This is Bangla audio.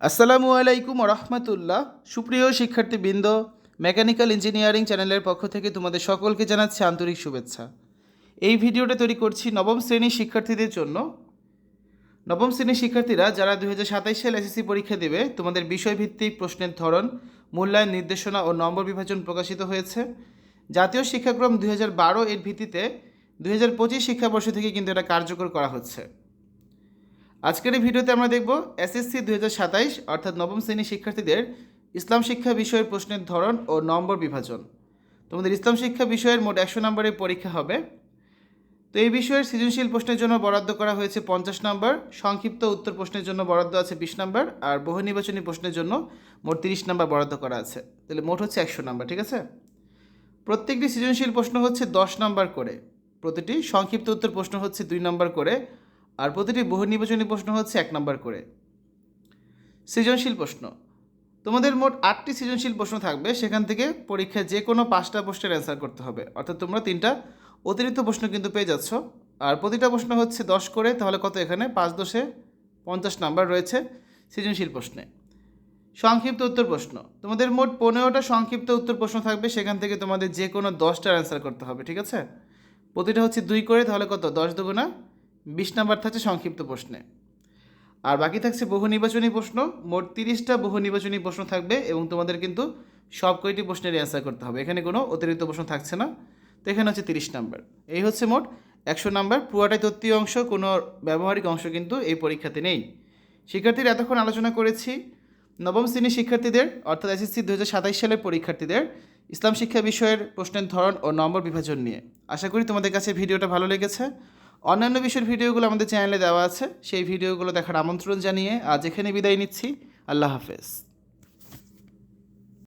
আসসালামু আলাইকুম রহমতুল্লাহ। সুপ্রিয় শিক্ষার্থীবৃন্দ, মেকানিক্যাল ইঞ্জিনিয়ারিং চ্যানেলের পক্ষ থেকে তোমাদের সকলকে জানাচ্ছি আন্তরিক শুভেচ্ছা। এই ভিডিওটা তৈরি করছি নবম শ্রেণির শিক্ষার্থীদের জন্য। নবম শ্রেণির শিক্ষার্থীরা যারা দুই হাজার সাল এসএসসি পরীক্ষা দেবে, তোমাদের বিষয়ভিত্তিক প্রশ্নের ধরন, মূল্যায়ন নির্দেশনা ও নম্বর বিভাজন প্রকাশিত হয়েছে। জাতীয় শিক্ষাক্রম দু হাজার বারো এর ভিত্তিতে দু হাজার পঁচিশ শিক্ষাবর্ষ থেকে কিন্তু এটা কার্যকর করা হচ্ছে। আজকের এই ভিডিওতে আমরা দেখব এসএসসি সাতাইশ, অর্থাৎ নবম শ্রেণির শিক্ষার্থীদের ইসলাম শিক্ষা বিষয়ের প্রশ্নের ধরন ও নম্বর বিভাজন। তোমাদের ইসলাম শিক্ষা বিষয়ের মোট একশো নম্বরের পরীক্ষা হবে। তো এই বিষয়ের সৃজনশীল প্রশ্নের জন্য বরাদ্দ করা হয়েছে পঞ্চাশ নম্বর, সংক্ষিপ্ত উত্তর প্রশ্নের জন্য বরাদ্দ আছে বিশ নম্বর, আর বহু নির্বাচনী প্রশ্নের জন্য মোট তিরিশ নম্বর বরাদ্দ করা আছে। তাহলে মোট হচ্ছে একশো নম্বর, ঠিক আছে? প্রত্যেকটি সৃজনশীল প্রশ্ন হচ্ছে দশ নম্বর করে। প্রতিটি সংক্ষিপ্ত উত্তর প্রশ্ন হচ্ছে দুই নম্বর করে। আর প্রতিটি বহু নির্বাচনী প্রশ্ন হচ্ছে এক নম্বর করে। সৃজনশীল প্রশ্ন। তোমাদের মোট আটটি সৃজনশীল প্রশ্ন থাকবে, সেখান থেকে পরীক্ষায় যে কোনো পাঁচটা প্রশ্নের অ্যান্সার করতে হবে। অর্থাৎ তোমরা তিনটা অতিরিক্ত প্রশ্ন কিন্তু পেয়ে যাচ্ছ। আর প্রতিটা প্রশ্ন হচ্ছে দশ করে, তাহলে কত এখানে? পাঁচ দশে পঞ্চাশ নাম্বার রয়েছে সৃজনশীল প্রশ্নে। সংক্ষিপ্ত উত্তর প্রশ্ন। তোমাদের মোট পনেরোটা সংক্ষিপ্ত উত্তর প্রশ্ন থাকবে, সেখান থেকে তোমাদের যে কোনো দশটার অ্যান্সার করতে হবে, ঠিক আছে? প্রতিটা হচ্ছে দুই করে, তাহলে কত? দশ দুগুণা বিশ নাম্বার থাকছে সংক্ষিপ্ত প্রশ্নে। আর বাকি থাকছে বহু নির্বাচনী প্রশ্ন, মোট তিরিশটা বহু নির্বাচনী প্রশ্ন থাকবে এবং তোমাদের কিন্তু সব কয়টি প্রশ্নের অ্যান্সার করতে হবে। এখানে কোনো অতিরিক্ত প্রশ্ন থাকছে না। তো এখানে হচ্ছে তিরিশ নাম্বার। এই হচ্ছে মোট একশো নাম্বার। পুরাটাই তত্ত্বীয় অংশ, কোনো ব্যবহারিক অংশ কিন্তু এই পরীক্ষাতে নেই। শিক্ষার্থীরা এতক্ষণ আলোচনা করেছি। নবম শ্রেণির শিক্ষার্থীদের, অর্থাৎ এসএসসি দু সালের পরীক্ষার্থীদের, ইসলাম শিক্ষা বিষয়ের প্রশ্নের ধরন ও নম্বর বিভাজন নিয়ে। আশা করি তোমাদের কাছে ভিডিওটা ভালো লেগেছে। অন্যান্য বিষয়ের ভিডিওগুলো আমাদের চ্যানেলে দেওয়া আছে, সেই ভিডিওগুলো দেখার আমন্ত্রণ জানিয়ে আজ এখানে বিদায় নিচ্ছি। আল্লাহ হাফেজ।